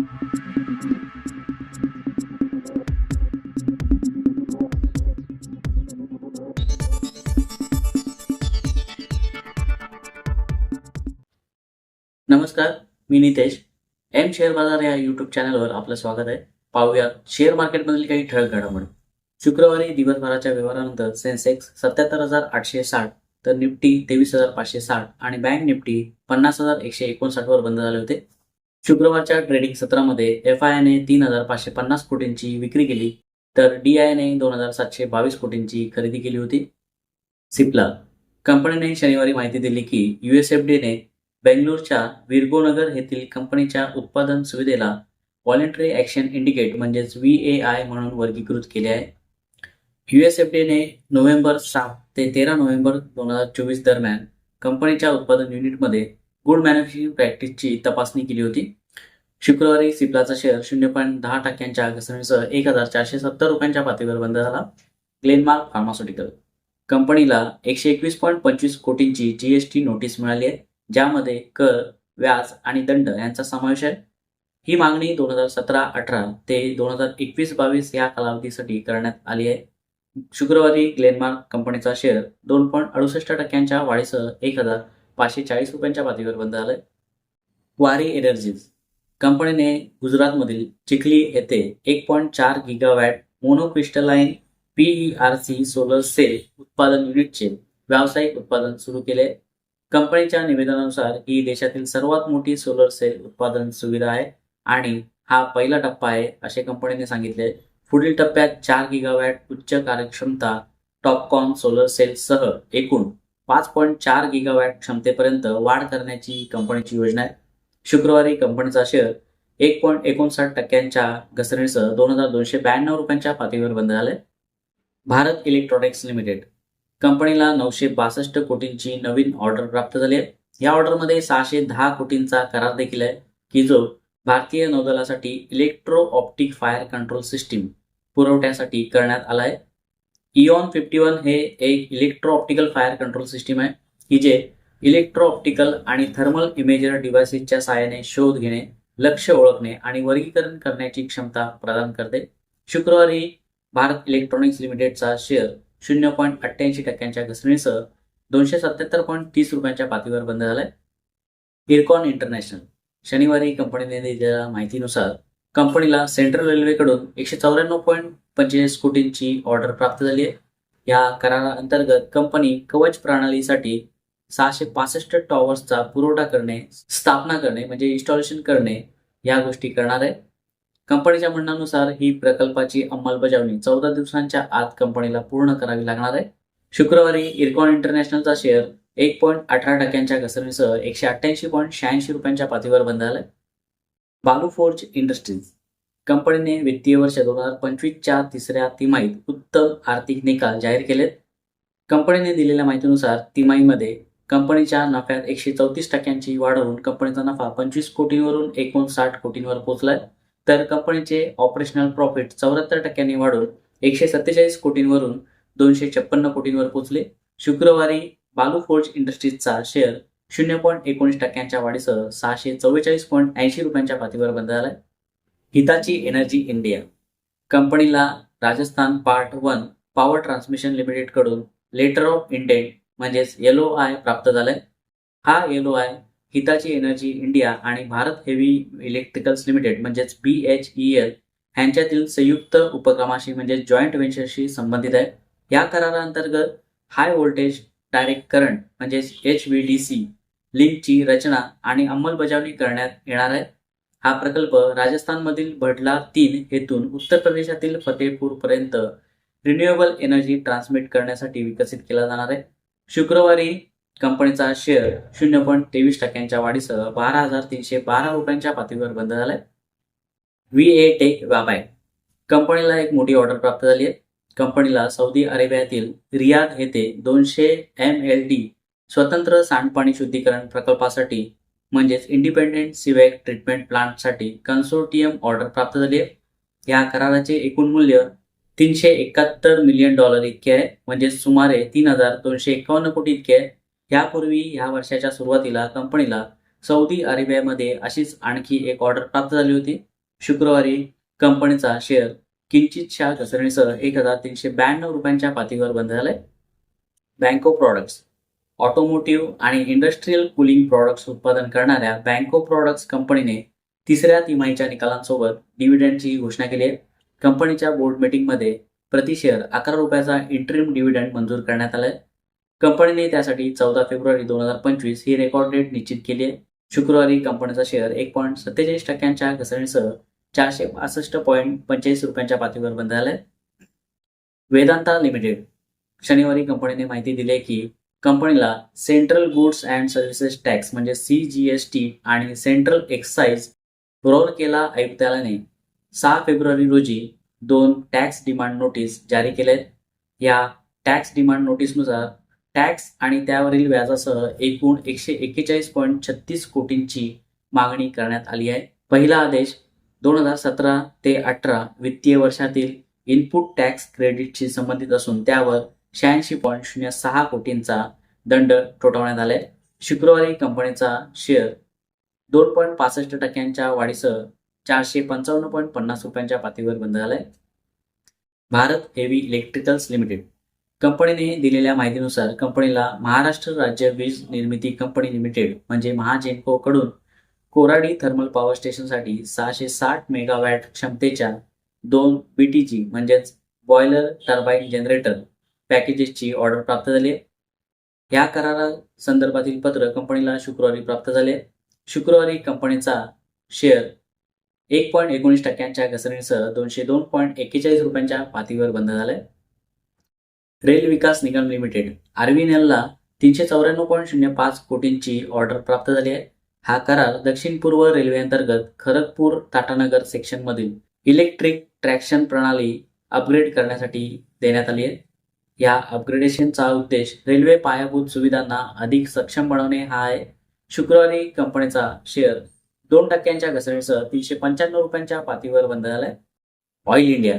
नमस्कार मी Nitesh. M share बाजार या युट्यूब चॅनलवर आपलं स्वागत आहे. पाहूया शेअर मार्केटमधील काही ठळक घडामोडी. शुक्रवारी दिवसभराच्या व्यवहारानंतर सेन्सेक्स सत्याहत्तर हजार आठशे साठ तर निफ्टी तेवीस हजार पाचशे साठ आणि बँक निफ्टी पन्नास हजार एकशे एकोणसाठ वर बंद झाले होते. शुक्रवारच्या ट्रेडिंग सत्रामध्ये एफ आय ने तीन हजार पाचशे पन्नास कोटींची विक्री केली तर डी आय ने दोन हजार सातशे बावीस कोटींची खरेदी केली होती. सिप्ला. कंपनीने शनिवारी माहिती दिली की युएसएफडीने बेंगलोरच्या विरगोनगर येथील कंपनीच्या उत्पादन सुविधेला व्हॉलेंटरी ॲक्शन इंडिकेट म्हणजेच व्ही ए आय म्हणून वर्गीकृत केले आहे. युएसएफडीने नोव्हेंबर सात ते तेरा नोव्हेंबर दोन हजार चोवीस दरम्यान कंपनीच्या उत्पादन युनिटमध्ये गुड मॅन्युफॅक्चरिंग प्रॅक्टिसची तपासणी केली होती. शुक्रवारी सिप्लाचा शेअर शून्य पॉईंट दहा टक्क्यांच्या घसरणीसह एक हजार चारशे सत्तर रुपयांच्या पातळीवर बंद झाला. ग्लेनमार्क फार्मास्युटिकल कंपनीला एकशे एकवीस पॉईंट पंचवीस कोटींची जीएसटी नोटीस मिळाली आहे. ज्यामध्ये कर व्याज आणि दंड यांचा समावेश आहे. ही मागणी दोन हजार सतरा अठरा ते दोन हजार एकवीस बावीस या कालावधीसाठी करण्यात आली आहे. शुक्रवारी ग्लेनमार्क कंपनीचा शेअर दोन पॉईंट अडुसष्ट टक्क्यांच्या वाढीसह एक हजार पाचशे चाळीस रुपयांच्या पातळीवर बंद झालं वारी एनर्जीज कंपनीने गुजरातमधील चिखली येथे एक पॉईंट चार gigawatt monocrystalline P E R C solar cell उत्पादन युनिटचे व्यावसायिक उत्पादन सुरू केले. कंपनीच्या निवेदनानुसार ही देशातील सर्वात मोठी सोलर सेल उत्पादन सुविधा आहे आणि हा पहिला टप्पा आहे असे कंपनीने सांगितले. पुढील टप्प्यात चार गिगावॅट उच्च कार्यक्षमता टॉपकॉन सोलर सेलसह एकूण पाच पॉईंट चार गिगावॅट क्षमतेपर्यंत वाढ करण्याची कंपनीची योजना आहे. शुक्रवारी कंपनीचा शेअर एक पॉईंट एकोणसाठ टक्क्यांच्या घसरणीसह दोन हजार दोनशे ब्याण्णव रुपयांच्या पातळीवर बंद झालंय. भारत इलेक्ट्रॉनिक्स लिमिटेड कंपनीला नऊशे बासष्ट कोटींची नवीन ऑर्डर प्राप्त झाली आहे. या ऑर्डरमध्ये सहाशे दहा कोटींचा करार देखील आहे की जो भारतीय नौदलासाठी electro optic fire control system पुरवठ्यासाठी करण्यात आला आहे. इऑन फिफ्टी वन हे एक electro optical fire control system आहे की जे इलेक्ट्रो ऑप्टिकल आणि थर्मल इमेजर डिव्हायसेसच्या सहाय्याने शोध घेणे लक्ष्य ओळखणे आणि वर्गीकरण करण्याची क्षमता प्रदान करते. शुक्रवारी भारत इलेक्ट्रॉनिक्स लिमिटेडचा शेअर शून्य पॉईंट अठ्ठ्याऐंशी टक्क्यांच्या घसरणीसह दोनशे सत्याहत्तर पॉईंट तीस रुपयांच्या पातळीवर बंद झालाय. इरकॉन इंटरनॅशनल शनिवारी कंपनीने दिलेल्या माहितीनुसार कंपनीला सेंट्रल रेल्वेकडून एकशे चौऱ्याण्णव पॉईंट पंचेचाळीस कोटींची ऑर्डर प्राप्त झाली आहे. या कराराअंतर्गत कंपनी कवच प्रणालीसाठी सहाशे पासष्ट टॉवर्सचा पुरवठा करणे स्थापना करणे म्हणजे इन्स्टॉलेशन करणे या गोष्टी करणार आहे. कंपनीच्या म्हणण्यानुसार ही प्रकल्पाची अंमलबजावणी चौदा दिवसांच्या आत कंपनीला पूर्ण करावी लागणार आहे. शुक्रवारी इरकॉन इंटरनॅशनलचा शेअर एक पॉईंट अठरा टक्क्यांच्या घसरणीसह एकशे अठ्ठ्याऐंशी पॉईंट शहाऐंशी रुपयांच्या पातळीवर बंद झालाय. Balu forge industries. कंपनीने वित्तीय वर्ष दोन हजार पंचवीसच्या तिसऱ्या तिमाहीत उत्तम आर्थिक निकाल जाहीर केलेत. कंपनीने दिलेल्या माहितीनुसार तिमाहीमध्ये कंपनीच्या नफ्यात एकशे चौतीस टक्क्यांची वाढ होऊन कंपनीचा नफा पंचवीस कोटींवरून एकोणसाठ कोटींवर पोहोचलाय. तर कंपनीचे ऑपरेशनल प्रॉफिट चौऱ्याहत्तर टक्क्यांनी वाढून एकशे सत्तेचाळीस कोटींवरून दोनशे छप्पन्न कोटींवर पोहोचले. शुक्रवारी बालू फोर्ज इंडस्ट्रीजचा शेअर शून्य पॉईंट एकोणीस टक्क्यांच्या वाढीसह सहाशे चव्वेचाळीस पॉईंट ऐंशी रुपयांच्या पातळीवर बंद झालाय. Hitachi energy India. कंपनीला Rajasthan part one power transmission लिमिटेडकडून लेटर ऑफ इंटेंट म्हणजेच येलो आय प्राप्त झालाय. हा L O I Hitachi energy India आणि भारत हेवी इलेक्ट्रिकल्स लिमिटेड म्हणजेच बी एच ई एल ह्यांच्यातील संयुक्त उपक्रमाशी म्हणजे जॉईंट व्हेंचरशी संबंधित आहे. या कराराअंतर्गत हाय व्होल्टेज डायरेक्ट करंट म्हणजेच एच व्ही डी सी लिंकची रचना आणि अंमलबजावणी करण्यात येणार आहे. हा प्रकल्प राजस्थानमधील भडला तीन येथून उत्तर प्रदेशातील फतेहपूरपर्यंत रिन्युएबल एनर्जी ट्रान्समिट करण्यासाठी विकसित केला जाणार आहे. शुक्रवारी कंपनीचा शेअर शून्य पॉईंट तेवीस टक्क्यांच्या वाढीसह बारा हजार तीनशे बारा रुपयांच्या पातळीवर बंद झालाय. व्ही ए टेक व्यापाय कंपनीला एक मोठी ऑर्डर प्राप्त झाली आहे. कंपनीला सौदी अरेबियातील रियाद येथे दोनशे एम एल डी स्वतंत्र सांडपाणी शुद्धीकरण प्रकल्पासाठी म्हणजेच इंडिपेंडेंट सिवेक ट्रीटमेंट प्लांटसाठी कन्सोर्टियम ऑर्डर प्राप्त झाली आहे. या कराराचे एकूण मूल्य तीनशे एकाहत्तर मिलियन डॉलर इतके आहे. म्हणजे सुमारे तीन हजार दोनशे एकावन्न कोटी इतके आहे. यापूर्वी या वर्षाच्या सुरुवातीला कंपनीला सौदी अरेबियामध्ये अशीच आणखी एक ऑर्डर प्राप्त झाली होती. शुक्रवारी कंपनीचा शेअर किंचितशा घसरणीसह एक हजार तीनशे ब्याण्णव रुपयांच्या पातळीवर बंद झालाय. बँको प्रॉडक्ट्स ऑटोमोटिव्ह आणि इंडस्ट्रीयल कुलिंग प्रॉडक्ट्स उत्पादन करणाऱ्या बँको प्रॉडक्ट्स कंपनीने तिसऱ्या तिमाहीच्या निकालांसोबत डिव्हिडंडची घोषणा केली आहे. कंपनीच्या बोर्ड मीटिंगमध्ये प्रति शेअर अकरा रुपयाचा इंटरिम डिव्हिडंड मंजूर करण्यात आलाय. कंपनीने त्यासाठी चौदा फेब्रुवारी दोन हजार पंचवीस ही रेकॉर्ड डेट निश्चित केली आहे. शुक्रवारी कंपनीचा शेअर एक पॉईंट सत्तेचाळीस टक्क्यांच्या घसरणीसह चारशे पासष्ट पॉईंट पंचेचाळीस रुपयांच्या पातळीवर बंद झालाय. वेदांता लिमिटेड. शनिवारी कंपनीने माहिती दिली आहे की कंपनीला central goods and services tax म्हणजे सी जी एस टी आणि सेंट्रल एक्साइज केला आयुक्तालयाने. सहा फेब्रुवारी रोजी दोन टॅक्स डिमांड नोटीस जारी केले आहेत या टॅक्स डिमांड नोटीसनुसार टॅक्स आणि त्यावरील व्याजासह एकूण एकशे एक्केचाळीस पॉईंट छत्तीस कोटींची मागणी करण्यात आली आहे. पहिला आदेश दोन हजार सतरा ते अठरा वित्तीय वर्षातील इनपुट टॅक्स क्रेडिटशी संबंधित असून त्यावर शहाऐंशी पॉईंट शून्य सहा कोटींचा दंड ठोठावण्यात आलाय. शुक्रवारी कंपनीचा शेअर दोन पॉईंट पासष्ट टक्क्यांच्या वाढीसह चारशे पंचावन्न पॉईंट पन्नास रुपयांच्या पातळीवर बंद झालाय. भारत हेवी इलेक्ट्रिकल्स लिमिटेड कंपनीने दिलेल्या माहितीनुसार कंपनीला महाराष्ट्र राज्य वीज निर्मिती कंपनी लिमिटेड म्हणजे महाजेनको कडून कोराडी थर्मल पॉवर स्टेशनसाठी सहाशे साठ मेगावॅट क्षमतेच्या दोन बीटीजी म्हणजेच बॉयलर टर्बाईन जनरेटर पॅकेजेसची ऑर्डर प्राप्त झाली. आहे या करारा संदर्भातील पत्र कंपनीला शुक्रवारी प्राप्त झाले. शुक्रवारी कंपनीचा शेअर एक पॉईंट एकोणीस टक्क्यांच्या घसरणीसह दोनशे दोन पॉईंट एक्केचाळीस रुपयांच्या पातळीवर बंद झालाय रेल विकास निगम लिमिटेड आरव्हीएनएलला तीनशे चौऱ्याण्णव पॉईंट शून्य पाच कोटींची ऑर्डर प्राप्त झाली आहे. हा करार दक्षिण पूर्व रेल्वे अंतर्गत खरगपूर टाटानगर सेक्शनमधील इलेक्ट्रिक ट्रॅक्शन प्रणाली अपग्रेड करण्यासाठी देण्यात आली आहे. या अपग्रेडेशनचा उद्देश रेल्वे पायाभूत सुविधांना अधिक सक्षम बनवणे हा आहे. शुक्रवारी कंपनीचा शेअर दोन टक्क्यांच्या घसरणीसह तीनशे पंच्याण्णव रुपयांच्या पातळीवर बंद झालाय ऑइल इंडिया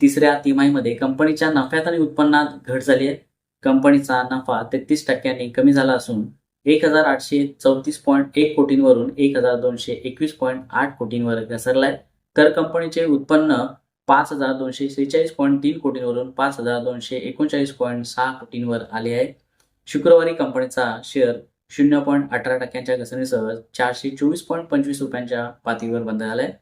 तिसऱ्या तिमाहीमध्ये कंपनीच्या नफ्यात आणि उत्पन्नात घट झाली आहे. कंपनीचा नफा तेहतीस टक्क्यांनी कमी झाला असून एक हजार आठशे चौतीस पॉईंट एक कोटींवरून एक हजार दोनशे एकवीस पॉईंट आठ कोटींवर घसरलाय. तर कंपनीचे उत्पन्न पाच हजार दोनशे सेहेचाळीस पॉईंट तीन कोटींवरून पाच हजार दोनशे एकोणचाळीस पॉईंट सहा कोटींवर आले आहे. शुक्रवारी कंपनीचा शेअर शून्य पॉईंट अठरा टक्क्यांच्या घसरणीसह चारशे चोवीस पॉईंट पंचवीस रुपयांच्या पातळीवर बंद झालाय.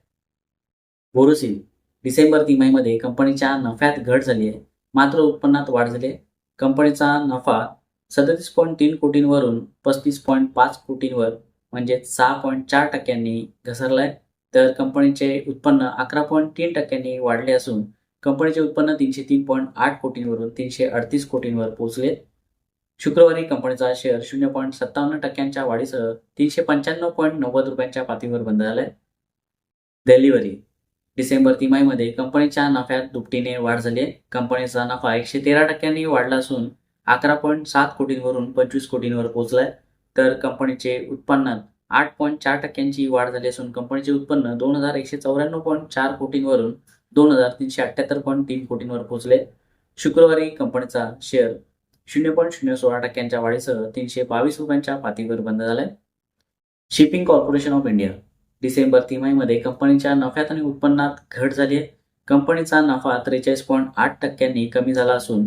बोरोसिल डिसेंबर तिमाहीमध्ये कंपनीच्या नफ्यात घट झाली आहे. मात्र उत्पन्नात वाढ झाली आहे. कंपनीचा नफा सदतीस पॉईंट तीन कोटींवरून पस्तीस पॉईंट पाच कोटींवर म्हणजे सहा पॉईंट चार टक्क्यांनी घसरलाय. तर कंपनीचे उत्पन्न अकरा पॉईंट तीन टक्क्यांनी वाढले असून कंपनीचे उत्पन्न तीनशे तीन पॉईंट आठ कोटींवरून तीनशे अडतीस कोटींवर पोहोचले. शुक्रवारी कंपनीचा शेअर शून्य पॉईंट सत्तावन्न टक्क्यांच्या वाढीसह तीनशे पंच्याण्णव पॉईंट नव्वद रुपयांच्या पातळीवर बंद झालाय. डिलिव्हरी डिसेंबर तिमाहीमध्ये कंपनीच्या नफ्यात दुपटीने वाढ झाली आहे. कंपनीचा नफा एकशे तेरा टक्क्यांनी वाढला असून अकरा पॉईंट सात कोटींवरून पंचवीस कोटींवर पोहोचलाय. तर कंपनीचे उत्पन्नात आठ पॉईंट चार टक्क्यांची वाढ झाली असून कंपनीचे उत्पन्न दोन हजार एकशे चौऱ्याण्णव पॉईंट चार कोटींवरून दोन हजार तीनशे अठ्ठ्याहत्तर पॉईंट तीन कोटींवर पोहोचले. शुक्रवारी कंपनीचा शेअर शून्य पॉईंट शून्य सोळा टक्क्यांच्या वाढीसह तीनशे बावीस रुपयांच्या पातळीवर बंद झालाय shipping corporation of India December तिमाहीमध्ये कंपनीच्या नफ्यात आणि उत्पन्नात घट झाली आहे. कंपनीचा नफा त्रेचाळीस पॉईंट आठ टक्क्यांनी कमी झाला असून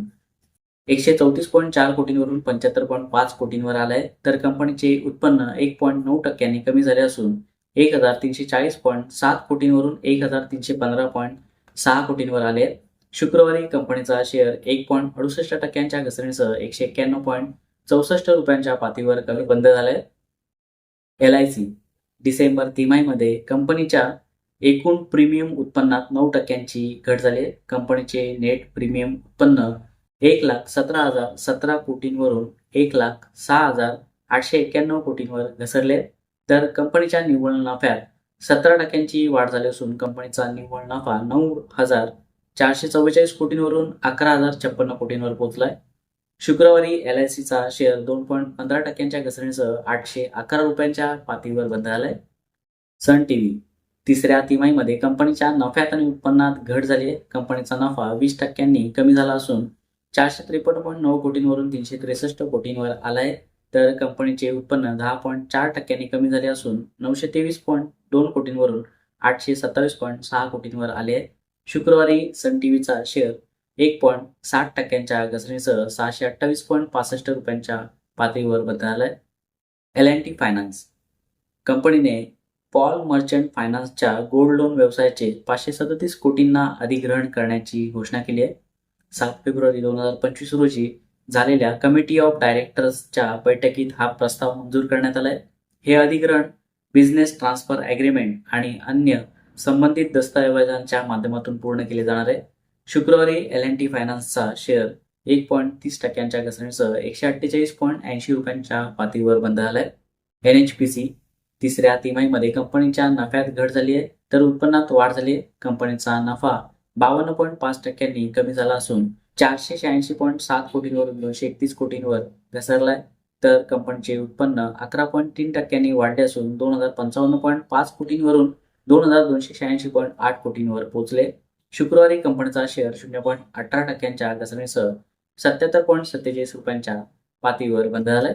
एकशे चौतीस पॉईंट चार कोटींवरून पंच्याहत्तर पॉईंट पाच कोटींवर आलाय. तर कंपनीचे उत्पन्न एक पॉईंट नऊ टक्क्यांनी कमी झाले असून एक हजार तीनशे चाळीस पॉईंट सात कोटींवरून एक हजार तीनशे पंधरा पॉईंट सहा कोटींवर आले. शुक्रवारी कंपनीचा शेअर एक पॉईंट अडुसष्ट टक्क्यांच्या घसरणीसह एकशे एक्क्याण्णव पॉईंट चौसष्ट रुपयांच्या पातळीवर कमी बंद झालाय. L I C. डिसेंबर तिमाहीमध्ये कंपनीच्या एकूण प्रीमियम उत्पन्नात नऊ टक्क्यांची घट झाली. कंपनीचे नेट प्रीमियम उत्पन्न एक लाख सतरा हजार सतरा कोटींवरून एक लाख सहा हजार आठशे एक्क्याण्णव कोटींवर घसरले. तर कंपनीच्या निव्वळ नफ्यात सतरा टक्क्यांची वाढ झाली असून कंपनीचा निव्वळ नफा नऊ हजार चारशे चव्वेचाळीस कोटींवरून अकरा हजार छप्पन्न कोटींवर पोहोचलाय. शुक्रवारी एल आय सीचा शेअर दोन पॉईंट पंधरा टक्क्यांच्या घसरणीसह आठशे अकरा रुपयांच्या पातळीवर बंद झालाय. सन टीव्ही तिसऱ्या तिमाहीमध्ये कंपनीच्या नफ्यात आणि उत्पन्नात घट झाली आहे कंपनीचा नफा वीस टक्क्यांनी कमी झाला असून चारशे त्रेपन्न पॉईंट नऊ कोटींवरून तीनशे त्रेसष्ट कोटींवर आलाय. तर कंपनीचे उत्पन्न दहा पॉईंट चार टक्क्यांनी कमी झाले असून नऊशे तेवीस पॉईंट दोन कोटींवरून आठशे सत्तावीस पॉईंट सहा कोटींवर आले आहे. शुक्रवारी सन टीव्हीचा शेअर एक पॉईंट साठ टक्क्यांच्या घसरणीसह सहाशे अठ्ठावीस पॉईंट पासष्ट रुपयांच्या पातळीवर बंद झालाय एल अँड टी फायनान्स कंपनीने पॉल मर्चंट फायनान्सच्या गोल्ड लोन व्यवसायाचे पाचशे सदतीस कोटींना अधिग्रहण करण्याची घोषणा केली आहे. सात फेब्रुवारी दोन हजार पंचवीस रोजी झालेल्या कमिटी ऑफ डायरेक्टर्सच्या बैठकीत हा प्रस्ताव मंजूर करण्यात आलाय. हे अधिग्रहण बिझनेस ट्रान्सफर ॲग्रीमेंट आणि अन्य संबंधित दस्तऐवजांच्या माध्यमातून पूर्ण केले जाणार आहे. शुक्रवारी एल एन टी फायनान्सचा शेअर एक पॉईंट तीस टक्क्यांच्या घसरणीसह एकशे अठ्ठेचाळीस पॉईंट ऐंशी रुपयांच्या पातळीवर बंद झालाय. एन एच पी सी तिसऱ्या तिमाहीमध्ये कंपनीच्या नफ्यात घट झाली आहे तर उत्पन्नात वाढ झाली आहे. कंपनीचा नफा बावन्न पॉईंट पाच टक्क्यांनी कमी झाला असून चारशे शहाऐंशी पॉईंट सात कोटींवरून दोनशे एकतीस कोटींवर घसरलाय. तर कंपनीचे उत्पन्न अकरा पॉईंट तीन टक्क्यांनी वाढले असून दोन हजार पंचावन्न पॉईंट पाच कोटींवरून दोन हजार दोनशे शहाऐंशी पॉईंट आठ कोटींवर पोहोचले. शुक्रवारी कंपनीचा शेअर शून्य पॉईंट अठरा टक्क्यांच्या घसरणीसह सत्याहत्तर पॉईंट सत्तेचाळीस रुपयांच्या पातळीवर बंद झालाय.